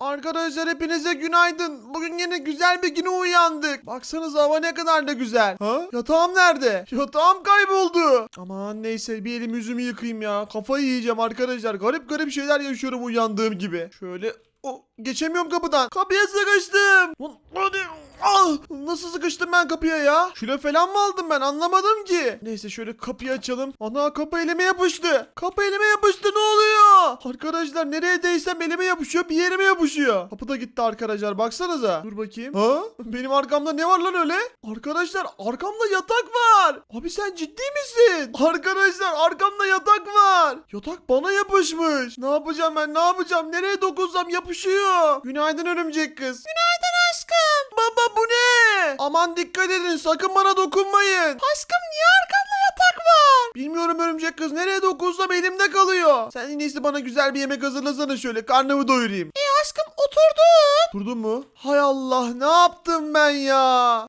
Arkadaşlar hepinize günaydın. Bugün yine güzel bir güne uyandık. Baksanıza hava ne kadar da güzel. Ha? Yatağım nerede? Yatağım kayboldu. Aman neyse bir elim yüzümü yıkayayım ya. Kafayı yiyeceğim arkadaşlar. Garip garip şeyler yaşıyorum uyandığım gibi. Şöyle o geçemiyorum kapıdan. Kapıya sıkıştım. Hadi. Ah, nasıl sıkıştım ben kapıya ya? Şule falan mı aldım ben anlamadım ki. Neyse şöyle kapıyı açalım. Ana kapı elime yapıştı. Kapı elime yapıştı ne oluyor? Arkadaşlar nereye değsem elime yapışıyor bir yerime yapışıyor. Kapı da gitti arkadaşlar baksanıza. Dur bakayım. Ha? Benim arkamda ne var lan öyle? Arkadaşlar arkamda yatak var. Abi sen ciddi misin? Arkadaşlar arkamda yatak var. Yatak bana yapışmış. Ne yapacağım ben ne yapacağım? Nereye dokunsam yapışıyor. Günaydın örümcek kız. Günaydın aşkım. Baba bu ne? Aman dikkat edin sakın bana dokunmayın. Aşkım niye arkamda yatak var? Bilmiyorum örümcek kız nereye dokunsam elimde kalıyor. Sen en iyisi bana güzel bir yemek hazırlasana şöyle karnımı doyurayım. E aşkım oturdun. Oturdun mu? Hay Allah ne yaptım ben ya?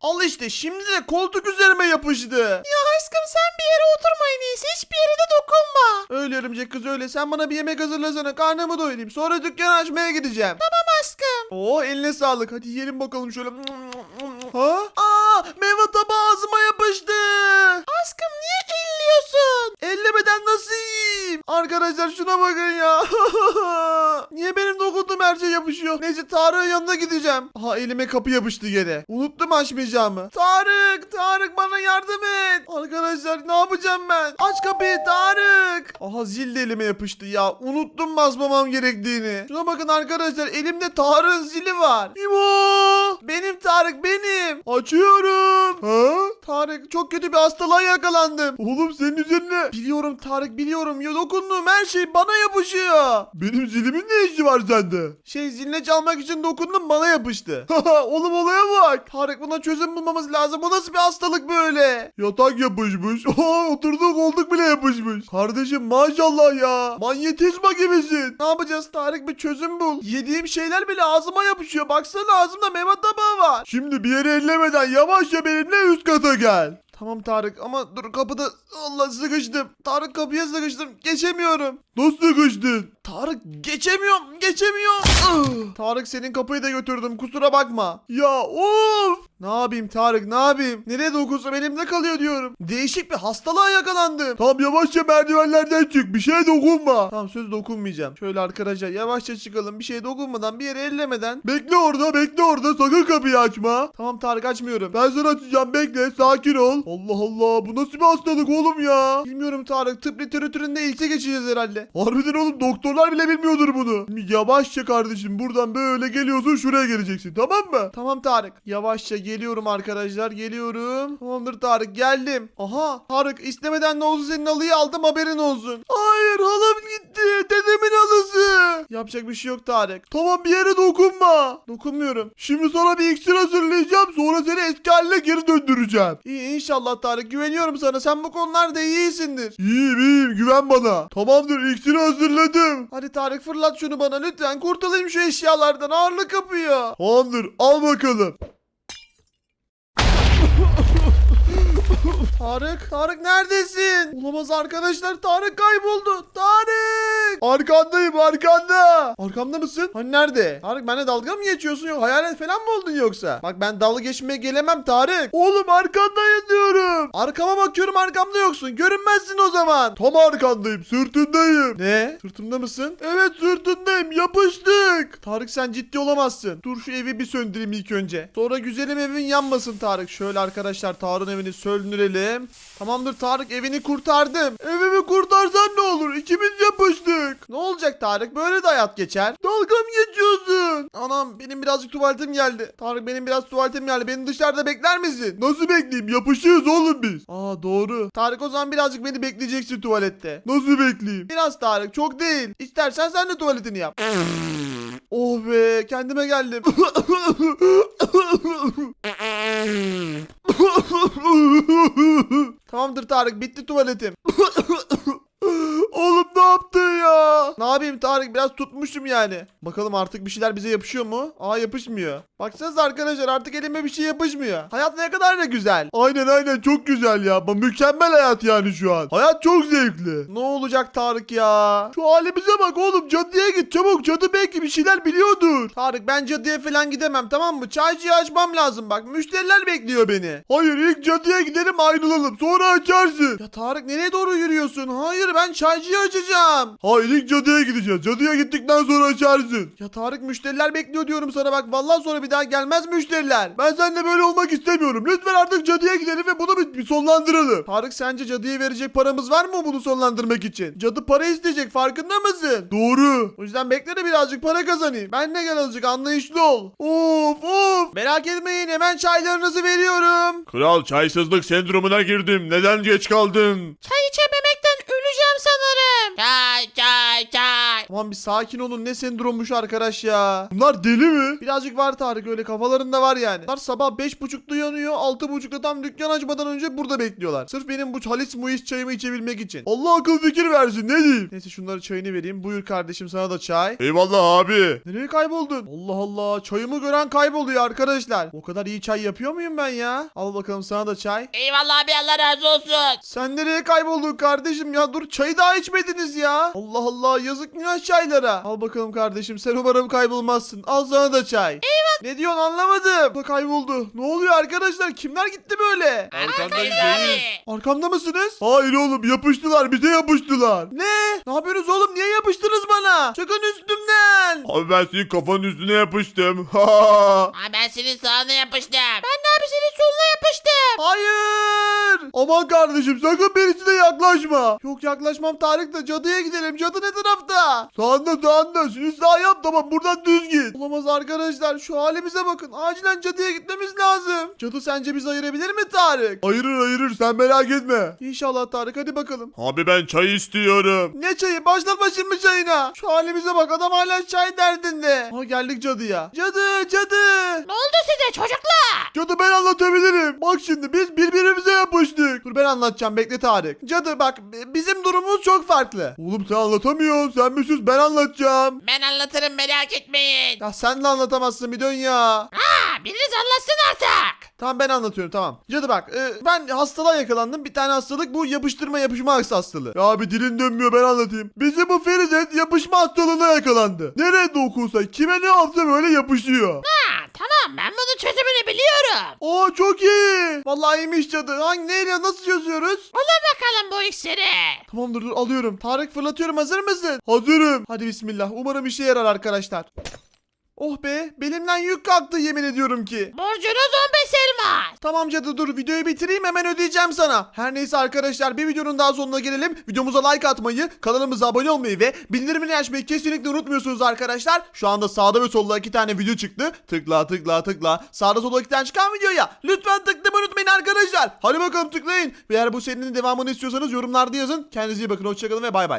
Al işte şimdi de koltuk üzerime yapıştı. Ya aşkım sen bir yere oturma en iyisi hiçbir yere de dokunma. Öyle örümcek kız öyle sen bana bir yemek hazırlasana karnımı doyurayım sonra dükkan açmaya gideceğim. Tamam aşkım. Oo eline sağlık hadi yiyelim bakalım şöyle. Ha? Aa meyve tabağı ağzıma yapıştı. Aşkım niye elliyorsun? Ellemeden nasıl yiyeyim? Arkadaşlar şuna bakın ya. niye benim dokunduğum her şey yapışıyor? Neyse Tarık'ın yanına gideceğim. Aha elime kapı yapıştı gene. Unuttum açmayacağımı. Tarık, Tarık bana yardım et. Arkadaşlar ne yapacağım ben? Aç kapıyı Tarık. Aha zil de elime yapıştı ya. Unuttum basmamam gerektiğini. Şuna bakın arkadaşlar elimde Tarık'ın zili var. İmo! Benim Tarık benim. Açıyorum. Ha? Tarık çok kötü bir hastalığa yakalandım. Oğlum senin üzerine. Biliyorum Tarık biliyorum. Ya dokunduğum her şey bana yapışıyor. Benim zilimin ne işi var sende? Şey ziline çalmak için dokundum bana yapıştı. Oğlum olaya bak. Tarık buna çözüm bulmamız lazım. Bu nasıl bir hastalık böyle? Yatak yapışmış. Oturduğu koltuk bile yapışmış. Kardeşim maşallah ya. Manyetizma gibisin. Ne yapacağız Tarık bir çözüm bul. Yediğim şeyler bile ağzıma yapışıyor. Baksana ağzımda meyve tabağı var. Şimdi bir yere ellemeden yavaşça benimle üst kata gel. Tamam Tarık ama dur kapıda Allah sıkıştım. Tarık kapıya sıkıştım. Geçemiyorum. Nasıl sıkıştın? Tarık geçemiyorum. Geçemiyorum. Tarık senin kapıyı da götürdüm. Kusura bakma. Ya of. Ne yapayım Tarık ne yapayım? Nereye dokunsam elimde kalıyor diyorum. Değişik bir hastalığa yakalandım. Tamam yavaşça merdivenlerden çık. Bir şeye dokunma. Tamam söz dokunmayacağım. Şöyle arkadaşlar yavaşça çıkalım. Bir şeye dokunmadan bir yere ellemeden. Bekle orada bekle orada. Sakın kapıyı açma. Tamam Tarık açmıyorum. Ben sana açacağım bekle. Sakin ol. Allah Allah bu nasıl bir hastalık oğlum ya? Bilmiyorum Tarık. Tıp literatüründe ilke geçeceğiz herhalde. Harbiden oğlum doktorlar bile bilmiyordur bunu. Yavaşça kardeşim buradan böyle geliyorsun şuraya geleceksin tamam mı? Tamam Tarık. Yavaşça geliyorum arkadaşlar geliyorum. Tamamdır Tarık geldim. Aha Tarık istemeden ne oldu senin halıyı aldım haberin olsun. Hayır halam gitti. Dedemin halısı. Yapacak bir şey yok Tarık. Tamam bir yere dokunma. Dokunmuyorum. Şimdi sana bir iksir hazırlayacağım sonra seni eski haline geri döndüreceğim. İyi inşallah Tarık güveniyorum sana. Sen bu konularda iyisindir. İyiyim iyiyim güven bana. Tamamdır iksiri hazırladım. Hadi Tarık fırlat şunu bana lütfen. Kurtulayım şu eşyalardan ağırlık kapıyor. Tamamdır al bakalım. Oh, Tarık, Tarık neredesin? Olamaz arkadaşlar, Tarık kayboldu. Tarık! Arkandayım, arkanda. Arkamda mısın? Hani nerede? Tarık benimle dalga mı geçiyorsun yok? Hayalet falan mı oldun yoksa? Bak ben dalga geçmeye gelemem Tarık. Oğlum arkandayım diyorum. Arkama bakıyorum arkamda yoksun. Görünmezsin o zaman. Tam arkandayım, sırtındayım. Ne? Sırtımda mısın? Evet sırtındayım, yapıştık. Tarık sen ciddi olamazsın. Dur şu evi bir söndüreyim ilk önce. Sonra güzelim evin yanmasın Tarık. Şöyle arkadaşlar Tarık'ın evini söndürelim. Tamamdır Tarık evini kurtardım. Evimi kurtarsam ne olur? İkimiz yapıştık. Ne olacak Tarık? Böyle de hayat geçer. Dalga mı geçiyorsun? Anam benim birazcık tuvaletim geldi. Tarık benim biraz tuvaletim geldi. Beni dışarıda bekler misin? Nasıl bekleyeyim? Yapışıyoruz oğlum biz. Aa doğru. Tarık o zaman birazcık beni bekleyeceksin tuvalette. Nasıl bekleyeyim? Biraz Tarık çok değil. İstersen sen de tuvaletini yap. Oh be kendime geldim. Tamamdır Tarık bitti tuvaletim. Oğlum ne yaptın ya? Ne yapayım Tarık biraz tutmuştum yani. Bakalım artık bir şeyler bize yapışıyor mu? Aa yapışmıyor. Baksanıza arkadaşlar artık elime bir şey yapışmıyor. Hayat ne kadar da güzel. Aynen aynen çok güzel ya. Mükemmel hayat yani şu an. Hayat çok zevkli. Ne olacak Tarık ya? Şu halimize bak oğlum cadıya git çabuk. Cadı belki bir şeyler biliyordur. Tarık ben cadıya falan gidemem tamam mı? Çaycıyı açmam lazım bak. Müşteriler bekliyor beni. Hayır ilk cadıya gidelim ayrılalım. Sonra açarsın. Ya Tarık nereye doğru yürüyorsun? Hayır ben çaycıyı açacağım. Hayır ilk cadıya gideceğiz. Cadıya gittikten sonra açarsın. Ya Tarık müşteriler bekliyor diyorum sana bak. Vallahi sonra bir daha gelmez müşteriler. Ben seninle böyle olmak istemiyorum. Lütfen artık cadıya gidelim ve bunu bir, bir sonlandıralım. Tarık sence cadıya verecek paramız var mı bunu sonlandırmak için? Cadı para isteyecek farkında mısın? Doğru. O yüzden bekle de birazcık para kazanayım. Ben de gel azıcık anlayışlı ol. Of of. Merak etmeyin hemen çaylarınızı veriyorum. Kral çaysızlık sendromuna girdim. Neden geç kaldın? Çay öleceğim right Tamam bir sakin olun ne sendrommuş arkadaş ya. Bunlar deli mi? Birazcık var Tarık öyle kafalarında var yani. Bunlar sabah 5.30'da yanıyor 6.30'da tam dükkan açmadan önce burada bekliyorlar. Sırf benim bu halis muhis çayımı içebilmek için. Allah akıl fikir versin ne diyeyim. Neyse şunları çayını vereyim. Buyur kardeşim sana da çay. Eyvallah abi. Nereye kayboldun? Allah Allah çayımı gören kayboluyor arkadaşlar. O kadar iyi çay yapıyor muyum ben ya? Al bakalım sana da çay. Eyvallah abi Allah razı olsun. Sen nereye kayboldun kardeşim ya? Dur çayı daha içmediniz ya. Allah Allah yazık günah çaylara. Al bakalım kardeşim sen umarım kaybolmazsın. Al sana da çay. Eyvah. Ne diyorsun anlamadım. Bu da kayboldu. Ne oluyor arkadaşlar? Kimler gitti böyle? Arkandayız Abi. reis. Arkamda mısınız? Hayır oğlum yapıştılar bize yapıştılar. Ne? Ne yapıyorsunuz oğlum? Niye yapıştınız bana? Çıkın üstümden. Abi ben senin kafanın üstüne yapıştım. Ha. Aa, ben senin sağına yapıştım. Ben de abi senin soluna yapıştım. Hayır. Aman kardeşim sakın birisine yaklaşma. Yok yaklaşmam Tarık da cadıya gidelim. Cadı ne tarafta? Sağında sağında. Şimdi sağ yap tamam buradan düz git. Olamaz arkadaşlar şu halimize bakın. Acilen cadıya gitmemiz lazım. Cadı sence bizi ayırabilir mi Tarık? Ayırır ayırır sen merak etme. İnşallah Tarık hadi bakalım. Abi ben çay istiyorum. Ne çayı? Başlatma şimdi çayına. Şu halimize bak adam hala çay derdinde. Ha geldik cadıya. Cadı cadı. Ne oldu size çocuklar? Cadı ben anlatabilirim. Bak şimdi biz birbirimize yapıştık. Dur ben anlatacağım bekle Tarık. Cadı bak bizim durumumuz çok farklı. Oğlum sen anlatamıyorsun. Sen bir sus ben anlatacağım. Ben anlatırım merak etmeyin. Ya sen de anlatamazsın bir dön ya. Ha, biriniz anlatsın artık. Tamam ben anlatıyorum tamam. Cadı bak e, ben hastalığa yakalandım. Bir tane hastalık bu yapıştırma yapışma hastalığı. Ya abi dilin dönmüyor ben anlatayım. Bizim bu Ferizet yapışma hastalığına yakalandı. Nereye dokunsa kime ne yapsa böyle yapışıyor. Ha, tamam ben bunun çözümünü biliyorum. Oo çok iyi. Vallahi iyiymiş cadı. Hangi neyle nasıl çözüyoruz? Bula bakalım bu iksiri. Tamamdır dur alıyorum. Tarık fırlatıyorum hazır mısın? Hazırım. Hadi bismillah. Umarım işe yarar arkadaşlar. Oh be belimden yük kalktı yemin ediyorum ki. Borcunuz 15 elmas. Tamam cadı dur videoyu bitireyim hemen ödeyeceğim sana. Her neyse arkadaşlar bir videonun daha sonuna gelelim. Videomuza like atmayı, kanalımıza abone olmayı ve bildirimini açmayı kesinlikle unutmuyorsunuz arkadaşlar. Şu anda sağda ve solda iki tane video çıktı. Tıkla tıkla tıkla. Sağda solda iki tane çıkan videoya. Lütfen tıklamayı unutmayın arkadaşlar. Hadi bakalım tıklayın. Ve eğer bu serinin devamını istiyorsanız yorumlarda yazın. Kendinize iyi bakın. Hoşçakalın ve bay bay.